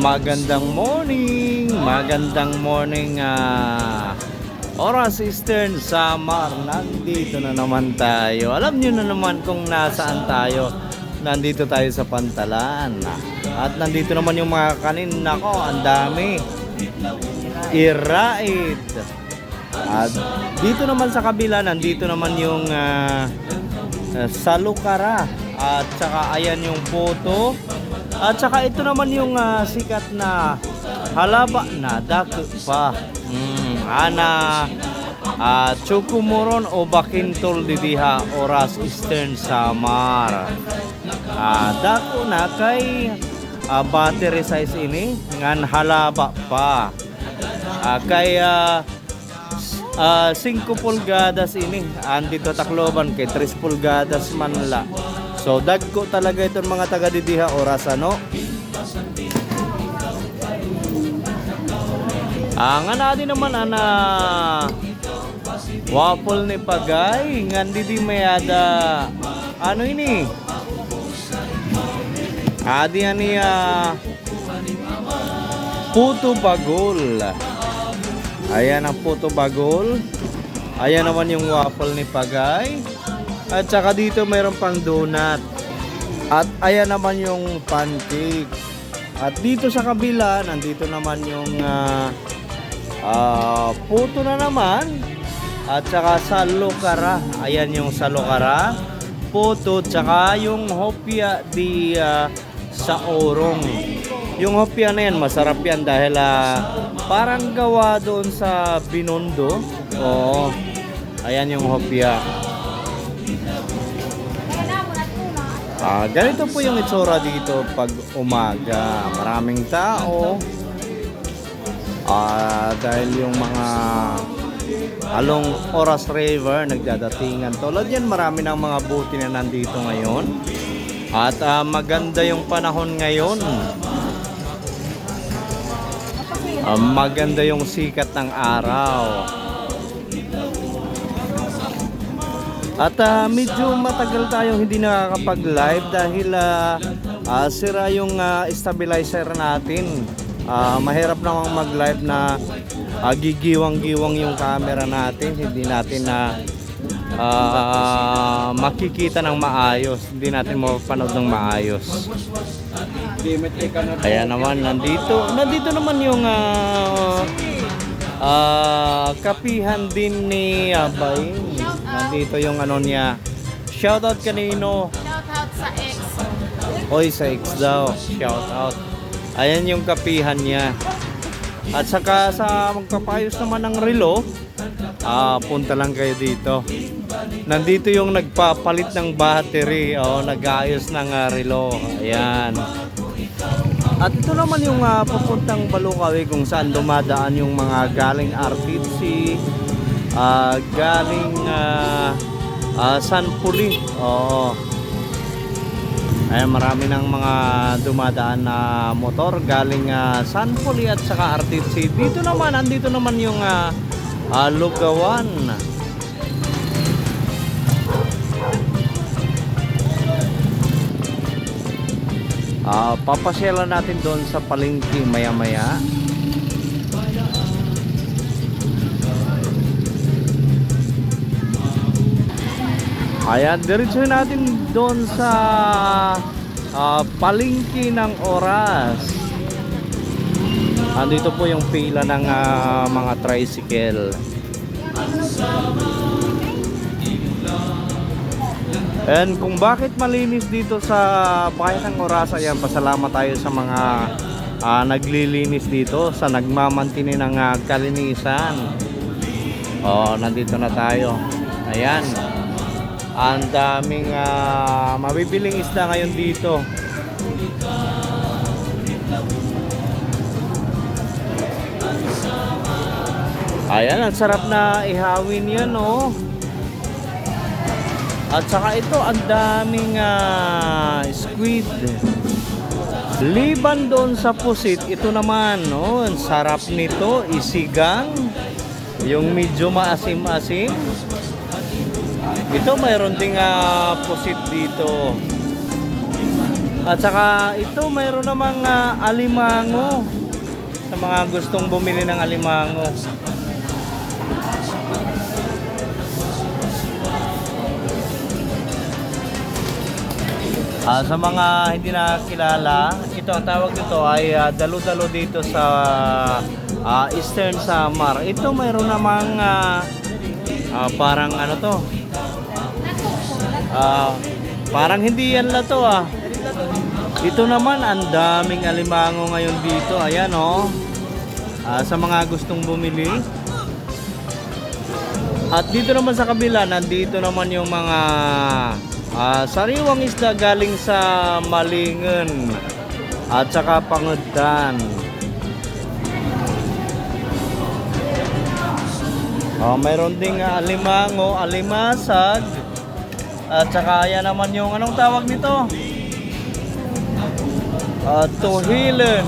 Magandang morning! Magandang morning! Uh, oras Eastern Summer. Nandito na naman tayo. Alam nyo na naman kung nasaan tayo. Nandito tayo sa Pantalan. At nandito naman yung mga kanin. Nako, ang dami. Iraid. At dito naman sa kabila, nandito naman yung uh, Salukara. At saka ayan yung photo. At saka ito naman yung ah, sikat na halaba na dako pa. Mm, ana ah Chukumuron o Bakintol didiha oras Eastern Samar. Ah, dako na kay ah, battery size ini ngan halaba pa. Ah, kay ah, Ah, 5 pulgadas ini. Andito Tacloban kay 3 pulgadas man la. So dagko talaga itong mga taga didiha oras ano. Ah, nga na din naman ana waffle ni Pagay ngan di mayada ano ini adi ani ah, puto bagol Ayan ang puto bagol. Ayan naman yung waffle ni Pagay. At saka dito mayroon pang donut. At ayan naman yung pancake. At dito sa kabila, nandito naman yung ah, ah, puto na naman. At saka salukara. Ayan yung salukara. Puto, tsaka yung hopia di ah, sa orong. Yung hopia na yan, masarap yan dahil ah, parang gawa doon sa Binondo. Oo. Ayan yung hopia. Ah, ganito po yung itsura dito pag umaga. Maraming tao. Ah, dahil yung mga along Oras River nagdadatingan. Tulad yan, marami ng mga buti na nandito ngayon. At ah, maganda yung panahon ngayon. Maganda yung sikat ng araw. At ah, medyo matagal tayong hindi nakakapag-live dahil ah, ah, sira yung ah, stabilizer natin. Ah, mahirap namang mag-live na ah, gigiwang-giwang yung camera natin. Hindi natin na ah, makikita ng maayos. Hindi natin mapapanood ng maayos. Kaya naman nandito, nandito naman yung ah, ah, kapihan din ni Abay. Nandito yung ano niya. Shoutout kanino? Shoutout sa ex. Oy, sa X daw. Shoutout. Ayan yung kapihan niya. At saka sa magpapayos naman ng relo, ah, punta lang kayo dito. Nandito yung nagpapalit ng battery, oh, nag-ayos ng ah, relo. Ayan. At ito naman yung ah, papuntang Balukawi kung saan dumadaan yung mga galing RTC, ah, galing ah, ah, San Puli. Oo. Ay marami ng mga dumadaan na motor galing ah, San Puli at saka RTC. Dito naman, andito naman yung ah, ah, Lugawan. Ah, papasyalan natin doon sa palengke maya-maya. Ayan, diretso natin doon sa ah, palengke ng oras. Andito po yung pila ng ah, mga tricycle. And kung bakit malinis dito sa bayan ng Oras, ayan, pasalamat tayo sa mga ah, naglilinis dito, sa nagmamantini ng ah, kalinisan. Oh, nandito na tayo. Ayan. Ang daming ah, mabibiling isda ngayon dito. Ayan, ang sarap na ihawin yan, oh. At saka ito, ang daming ah, squid. Liban doon sa pusit, ito naman, no, ang sarap nito, isigang. Yung medyo maasim-asim. Ito, mayroon ding ah, pusit dito. At saka ito mayroon namang ah, alimango sa mga gustong bumili ng alimango. Ah, sa mga hindi nakakilala, ito ang tawag dito ay ah, dalo-dalo dito sa ah, Eastern Samar. Ito mayroon namang ah, ah, parang ano to? Ah, parang hindi yan la to ah. Dito naman ang daming alimango ngayon dito. Ayan oh. Ah, sa mga gustong bumili. At dito naman sa kabila, nandito naman yung mga ah, sariwang isda galing sa Malingen at saka Pangudan. Oh, mayroon ding ah, alimango, alimasag. At saka yan naman yung anong tawag nito? Ah, tuhilen.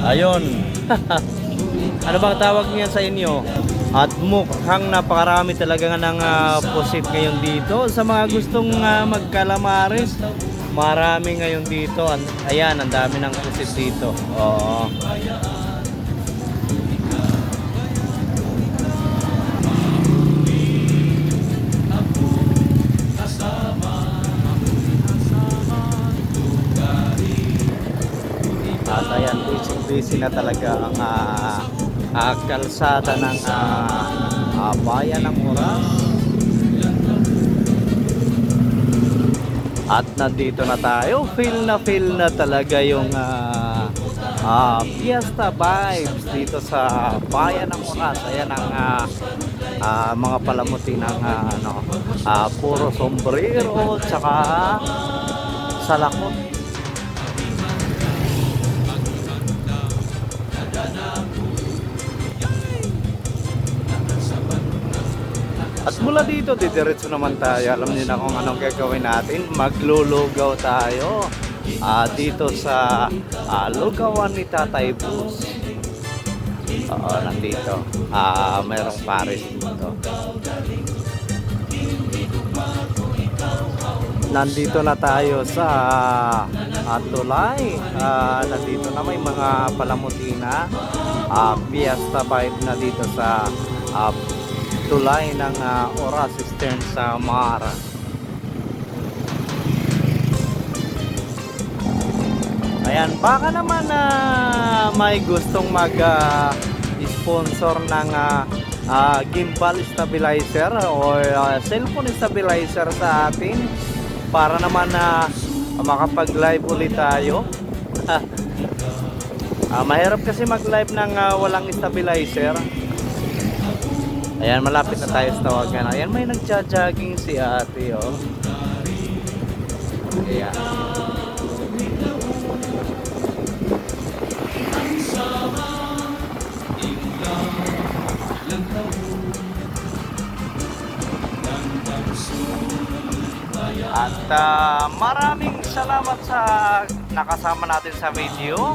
Ayun. ano bang tawag niya sa inyo? At mukhang napakarami talaga ng ah, pusit ngayon dito. Sa mga gustong ah, magkalamares, marami ngayon dito. An- Ayan, ang dami ng pusit dito. Oo. At ayan, busy-busy na talaga ang ah, ah, kalsada ng ah, ah, bayan ng Oras. At nandito na tayo, feel na feel na talaga yung ah, ah, fiesta vibes dito sa bayan ng Oras. Ayan ang ah, ah, mga palamuti ng ah, ano, ah, puro sombrero, tsaka salakot. At mula dito, didiretso naman tayo. Alam niyo na kung anong gagawin natin. Maglulugaw tayo ah, dito sa ah, lugawan ni Tatay Bus. Oo, nandito. Ah, mayroong Paris dito. Nandito na tayo sa ah, tulay. Ah, nandito na may mga palamutina. Ah, fiesta vibe na dito sa ah, tulay ng ah, Oras Eastern sa Mara. Ayan, baka naman na may gustong mag ah, sponsor ng ah, ah, gimbal stabilizer or ah, cellphone stabilizer sa atin para naman na makapag-live ulit tayo. Ah, mahirap kasi mag-live ng ah, walang stabilizer. Ayan, malapit na tayo sa tawagan. Ayan, may nagja-jogging si ate, oh. Ayan. At ah, maraming salamat sa nakasama natin sa video.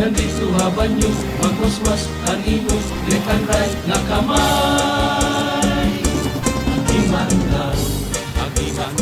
Nandito haban nyo magwaswas imong left and right nga kamay. Ang iman daw, ang iman